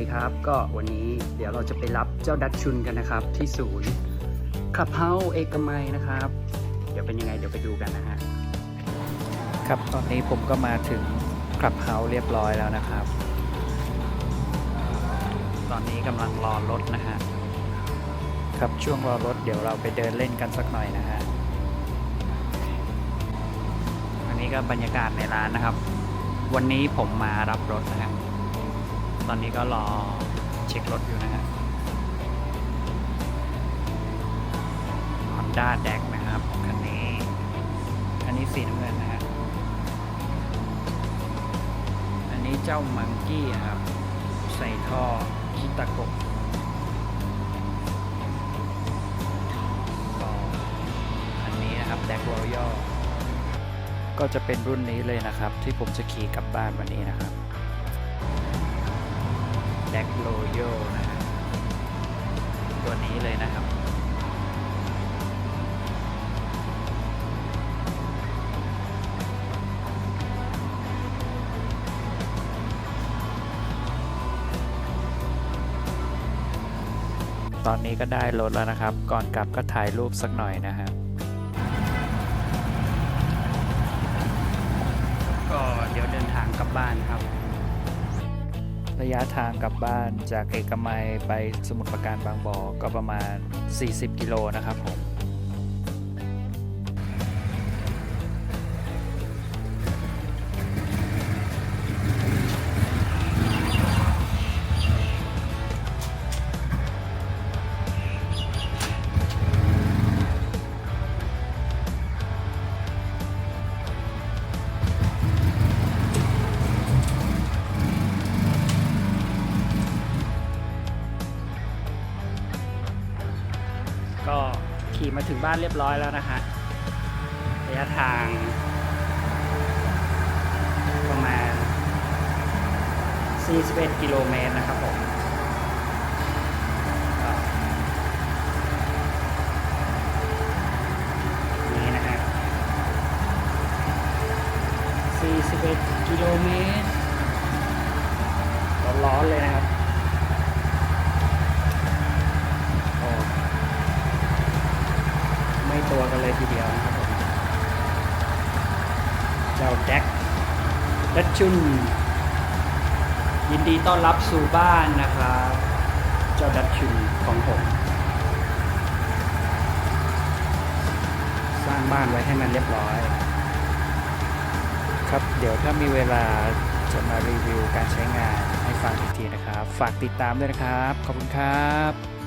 ดีครับ ก็วันนี้เดี๋ยวเราจะไปรับเจ้าดัชชุนกันนะครับ ที่ศูนย์คลับเฮาเอกมัยนะครับ เดี๋ยวเป็นยังไงเดี๋ยวไปดูกันนะฮะครับตอนนี้ผมก็มาถึงคลับเฮาเรียบร้อยแล้วนะครับ ตอนนี้กำลังรอรถนะฮะครับช่วงรอรถเดี๋ยวเราไปเดินเล่นกันสักหน่อยนะฮะอันนี้ก็บรรยากาศในร้านนะครับ วันนี้ผมมารับรถนะฮะ ตอนนี้ก็รอเช็ครถอยู่นะฮะ Honda d e c นะครับคันนี้อันนี้สีน้ำเงินนะฮะ อันนี้เจ้ามังกี้นะครับ ใส่ท่อคิตาโกะก็อันนี้นะครับแดกรอยัลก็จะเป็นรุ่นนี้เลยนะครับ ที่ผมจะขี่กลับบ้านวันนี้นะครับ แดกโรยัลนะฮะตัวนี้เลยนะครับ ตอนนี้ก็ได้รถแล้วนะครับ ก่อนกลับก็ถ่ายรูปสักหน่อยนะฮะก็เดี๋ยวเดินทางกลับบ้านครับ ระยะทางกลับบ้านจากเอกมัยไปสมุทรปราการบางบ่อก็ประมาณ 40 กิโลนะครับผม ก็ขี่มาถึงบ้านเรียบร้อยแล้วนะฮะระยะทางประมาณ 41 กิโลเมตรนะครับผมนี่นะฮะ41 กิโลเมตรร้อนๆเลยนะครับโอ้ ไม่ตัวกันเลย ทีเดียวนะครับผมเจ้าแจ็คดัชชุนยินดีต้อนรับสู่บ้านนะครับเจ้าดัชชุนของผม สร้างบ้านไว้ให้มันเรียบร้อย ครับเดี๋ยวถ้ามีเวลาจะมารีวิวการใช้งานให้ฟังอีกทีนะครับ ฝากติดตามด้วยนะครับ ขอบคุณครับ